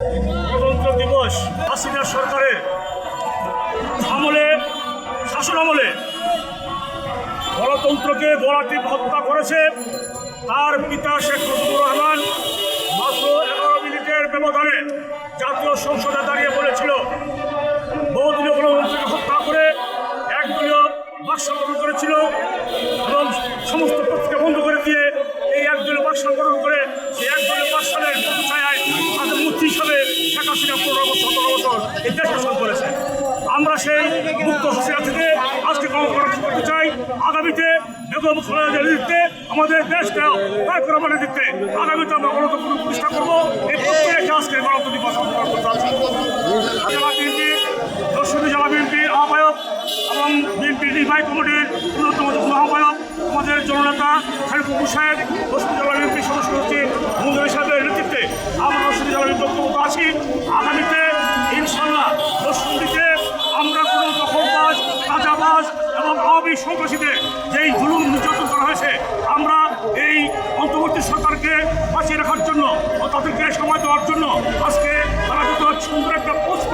গণতন্ত্র দিবস হাসিনা সরকারের আমলে, শাসন আমলে গণতন্ত্রকে গলাটিপ হত্যা করেছে তার পিতা শেখ মুজিবুর রহমান মাত্র এগারো মিনিটের ব্যবধানে জাতীয় সংসদে দাঁড়িয়ে শাসন করেছে। আমরা সেই মুক্ত হাসিনা থেকে আজকে কর্মকর্তা করতে চাই। আগামীতে বেগম খালেদা নেতৃত্বে আমাদের দেশটা তারেক রহমানের নেতৃত্বে আগামীতে আমরা গণতন্ত্র প্রতিষ্ঠা করব। এই প্রত্যেকে রেখে আজকে গণতন্ত্র দিবস দর্শনী জেলা বিএনপির আহ্বায়ক এবং বিএনপির নির্বাহী কমিটির অন্যতম আহ্বায়ক, আমাদের জননেতা খালিকুর সাহেব দর্শনী জেলা বিএনপির শ্রমিক সন্ত্রাসীদের যেই জুলুম নির্যাতন করা হয়েছে, আমরা এই অন্তর্বর্তী সরকারকে বাঁচিয়ে রাখার জন্য ও তাদেরকে সময় দেওয়ার জন্য আজকে তারা যত সুন্দর একটা পোস্ট